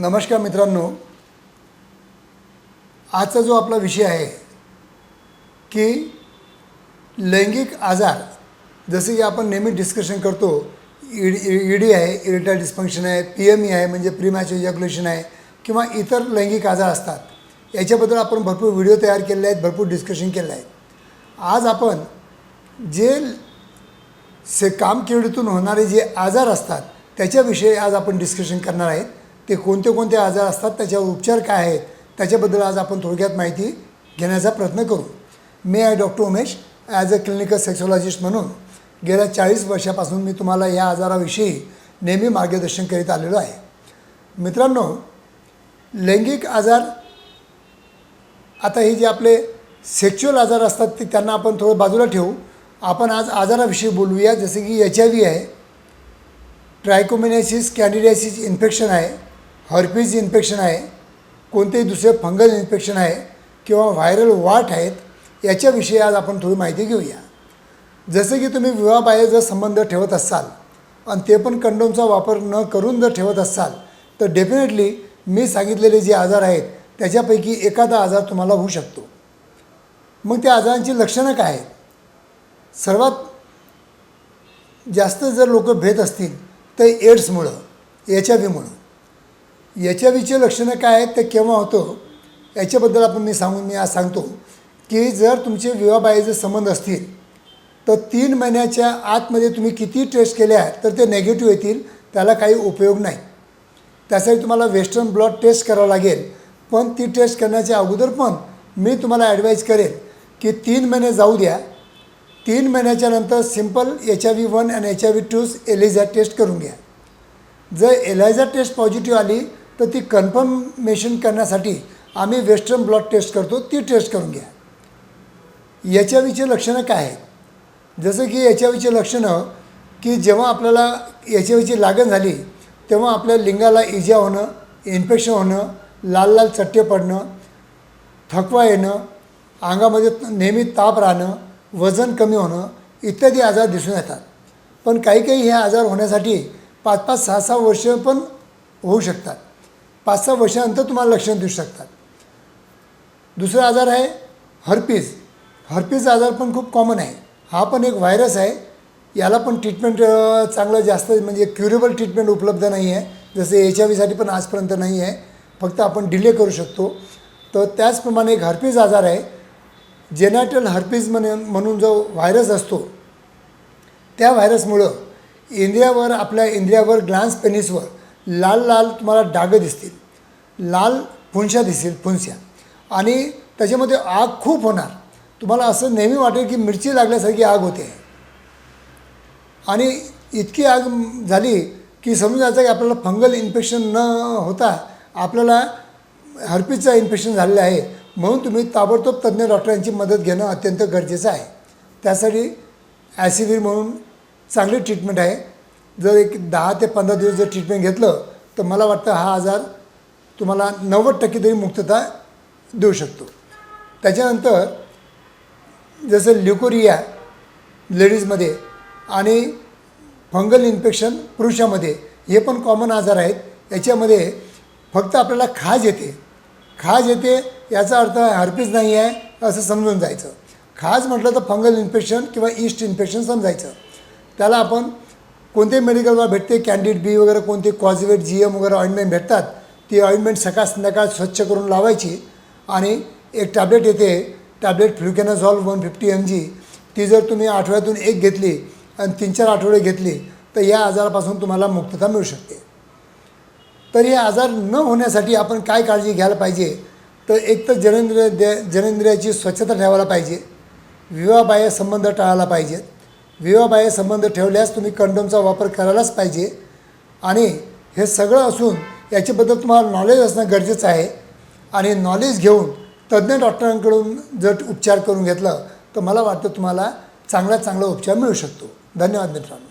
नमस्कार मित्रांनो. आजचा जो आपला विषय आहे की लैंगिक आजार जसे की आपण नेहमी डिस्कशन करतो ई ई डी आहे इरिटाईल डिस्फंक्शन आहे पी एम ई आहे म्हणजे प्रीमॅच इजॅक्युलेशन आहे किंवा इतर लैंगिक आजार असतात याच्याबद्दल आपण भरपूर व्हिडिओ तयार केले आहेत भरपूर डिस्कशन केलं आहे आज आपण जे से कामकिर्डीतून होणारे जे आजार असतात त्याच्याविषयी आज आपण डिस्कशन करणार आहेत. ते कोणते कोणते आजार असतात त्याच्यावर उपचार काय आहेत त्याच्याबद्दल आज आपण थोडक्यात माहिती घेण्याचा प्रयत्न करू. मी आहे doctor Umesh as a clinical sexologist म्हणून गेल्या चाळीस वर्षापासून मी तुम्हाला या आजाराविषयी नेहमी मार्गदर्शन करीत आलेलो आहे. मित्रांनो लैंगिक आजार आता हे जे आपले सेक्च्युअल आजार असतात ते त्यांना आपण थोडं बाजूला ठेवू. आपण आज आजाराविषयी बोलूया जसे की एच आय व्ही आहे ट्रायकोमिनायसिस कॅन्डिडायसिस इन्फेक्शन आहे हर्पीज इन्फेक्शन आहे कोणतेही दुसरे फंगल इन्फेक्शन आहे किंवा व्हायरल वाट आहेत याच्याविषयी आज आपण थोडी माहिती घेऊया. जसं की तुम्ही विवाहबाह्य जर संबंध ठेवत असाल आणि ते पण कंडोमचा वापर न करून जर ठेवत असाल तर डेफिनेटली मी सांगितलेले जे आजार आहेत त्याच्यापैकी एखादा आजार तुम्हाला होऊ शकतो. मग त्या आजारांची लक्षणं काय आहेत? सर्वात जास्त जर लोक भेट असतील तर एड्समुळं एच आय व्हीमुळं एच आय लक्षणं काय आहेत ते केव्हा होतं याच्याबद्दल आपण मी सांगून मी आज सांगतो की जर तुमचे विवाहबाह्यचे संबंध असतील तर तीन महिन्याच्या आतमध्ये तुम्ही किती टेस्ट केल्या तर ते नेगेटिव्ह येतील त्याला काही उपयोग नाही. त्यासाठी तुम्हाला वेस्टर्न ब्लड टेस्ट करावं लागेल. पण ती टेस्ट करण्याच्या अगोदर पण मी तुम्हाला ॲडवाईज करेन की तीन महिने जाऊ द्या. तीन महिन्याच्या नंतर simple H I V one आणि H I V twos ELISA test करून घ्या. जर एलायझा टेस्ट पॉझिटिव्ह आली तर ती कन्फर्मेशन करण्यासाठी आम्ही वेस्टर्न ब्लड टेस्ट करतो ती टेस्ट करून घ्या. एच आय व्हीचे लक्षणं काय आहेत? जसं की एच आय व्हीचे लक्षणं की जेव्हा आपल्याला एच आय व्हीची लागण झाली तेव्हा आपल्या लिंगाला इजा होणं इन्फेक्शन होणं लाल लाल चट्टे पडणं थकवा येणं अंगामध्ये नेहमी ताप राहणं वजन कमी होणं इत्यादी आजार दिसून येतात. पण काही काही हे आजार होण्यासाठी पाच पाच सहा सहा वर्ष पण होऊ शकतात. पाच सहा वर्षानंतर तुम्हाला लक्षण देऊ शकतात. दुसरा आजार आहे हर्पीज हर्पीज आजार पण खूप कॉमन आहे. हा पण एक व्हायरस आहे. याला पण ट्रीटमेंट चांगलं जास्त म्हणजे क्युरेबल ट्रीटमेंट उपलब्ध नाही आहे जसं एच आय व्हीसाठी पण आजपर्यंत नाही आहे फक्त आपण डिले करू शकतो. तर त्याचप्रमाणे एक हर्पीज आजार आहे. जेनॅटल हर्पीज म्हणे म्हणून जो व्हायरस असतो त्या व्हायरसमुळं इंद्रियावर आपल्या इंद्रियावर ग्लान्स पेनिसवर लाल लाल तुम्हाला डागं दिसतील. लाल फुंशा दिसतील फुंस्या आणि त्याच्यामध्ये आग खूप होणार. तुम्हाला असं नेहमी वाटेल की मिरची लागल्यासारखी आग होते. आणि इतकी आग झाली की समजून जायचं की आपल्याला फंगल इन्फेक्शन न होता आपल्याला हर्पीजचं इन्फेक्शन झालेलं आहे. म्हणून तुम्ही ताबडतोब तज्ज्ञ डॉक्टरांची मदत घेणं अत्यंत गरजेचं आहे. त्यासाठी ॲसिव्हिर म्हणून चांगली ट्रीटमेंट आहे. जर एक दहा ते पंधरा दिवस जर ट्रीटमेंट घेतलं तर मला वाटतं हा आजार तुम्हाला नव्वद टक्के तरी मुक्तता देऊ शकतो. त्याच्यानंतर जसं ल्युकोरिया लेडीजमध्ये आणि फंगल इन्फेक्शन पुरुषामध्ये हे पण कॉमन आजार आहेत. याच्यामध्ये फक्त आपल्याला खाज येते. खाज येते याचा अर्थ हर्पीज नाही आहे असं समजून जायचं. खाज म्हटलं तर फंगल इन्फेक्शन किंवा ईस्ट इन्फेक्शन समजायचं. त्याला आपण कोणते मेडिकलला भेटते? कॅन्डिड बी वगैरे कोणते? कॉझिवेट जी एम वगैरे ऑइंटमेंट भेटतात. ती ऑइंटमेंट सकाळ संध्याकाळ स्वच्छ करून लावायची आणि एक टॅब्लेट येते. Tablet fluconazole one fifty M G ती जर तुम्ही आठवड्यातून एक घेतली आणि तीन चार आठवडे घेतली तर या आजारापासून तुम्हाला मुक्तता मिळू शकते. तर हे आजार न होण्यासाठी आपण काय काळजी घ्यायला पाहिजे? तर एक तर जननेंद्रिय दे स्वच्छता ठेवायला पाहिजे. विवाहबाह्य संबंध टाळायला पाहिजेत. विवाहबाह्य संबंध ठेवल्यास तुम्ही कंडोमचा वापर करायलाच पाहिजे. आणि हे सगळं असून याच्याबद्दल तुम्हाला नॉलेज असणं गरजेचं आहे. आणि नॉलेज घेऊन तज्ज्ञ डॉक्टरांकडून जर उपचार करून घेतलं तर मला वाटतं तुम्हाला चांगला चांगला उपचार मिळू शकतो. धन्यवाद मित्रांनो.